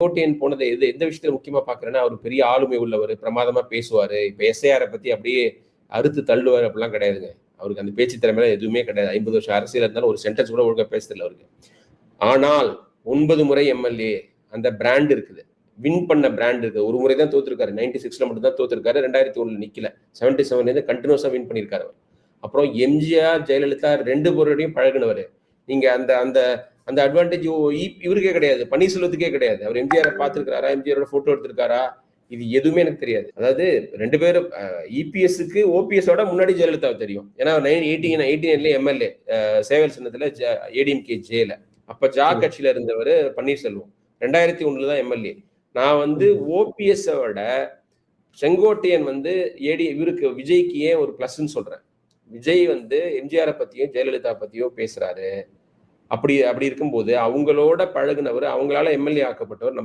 கோட்டையன் போனது எது எந்த விஷயத்துல முக்கியமா பாக்குறேன்னா அவர் பெரிய ஆளுமை உள்ளவர் பிரமாதமா பேசுவாரு. இப்ப எஸ்ஐஆரை பத்தி அப்படியே அறுத்து தள்ளுவார் அப்படிலாம் கிடையாதுங்க. அவருக்கு அந்த பேச்சு திறமையில எதுவுமே கிடையாது. ஐம்பது வருஷம் அரசியல் இருந்தாலும் ஒரு சென்டென்ஸ் கூட ஒழுங்கா பேசுறதில்ல அவருக்கு. ஆனால் ஒன்பது முறை எம்எல்ஏ அந்த பிராண்ட் இருக்குது. வின் பண்ண பிராண்ட் இருக்குது. ஒரு முறை தான் தோத்துருக்காரு. நைன்டி சிக்ஸ்ல மட்டும் தான் தோத்துருக்காரு. ரெண்டாயிரத்தி ஒண்ணுல நிக்கல. செவன்டி செவன்லேருந்து கண்டினியூஸா வின் பண்ணியிருக்காரு அவர். அப்புறம் எம்ஜிஆர் ஜெயலலிதா ரெண்டு பேரோடையும் பழகினவர். நீங்க அந்த அந்த அந்த அட்வான்டேஜ் இவருக்கே கிடையாது. பன்னீர்செல்வத்துக்கே கிடையாது. அவர் எம்ஜிஆரை பார்த்துருக்காரா எம்ஜிஆரோட போட்டோ எடுத்திருக்காரா? இது எதுவுமே எனக்கு தெரியாது. அதாவது ரெண்டு பேரும் இபிஎஸ்க்கு ஓபிஎஸோட முன்னாடி ஜெயலலிதா தெரியும். ஏன்னா நைன் எயிட்டீன் எயிட்டீன்ல எம்எல்ஏ சேவல் சின்னத்துல ஏடிஎம்கே ஜேல அப்ப ஜா கட்சியில இருந்தவர் பன்னீர்செல்வம். ரெண்டாயிரத்தி ஒண்ணுல தான் எம்எல்ஏ நான் வந்து ஓபிஎஸ் விட செங்கோட்டையன் வந்து ஏடி இவருக்கு விஜய்க்கு ஏன் ஒரு பிளஸ்ன்னு சொல்றேன். விஜய் வந்து எம்ஜிஆரை பத்தியும் ஜெயலலிதா பத்தியும் பேசுறாரு. அப்படி அப்படி இருக்கும்போது அவங்களோட பழகுனவர் அவங்களால எம்எல்ஏ ஆக்கப்பட்டவர் நம்ம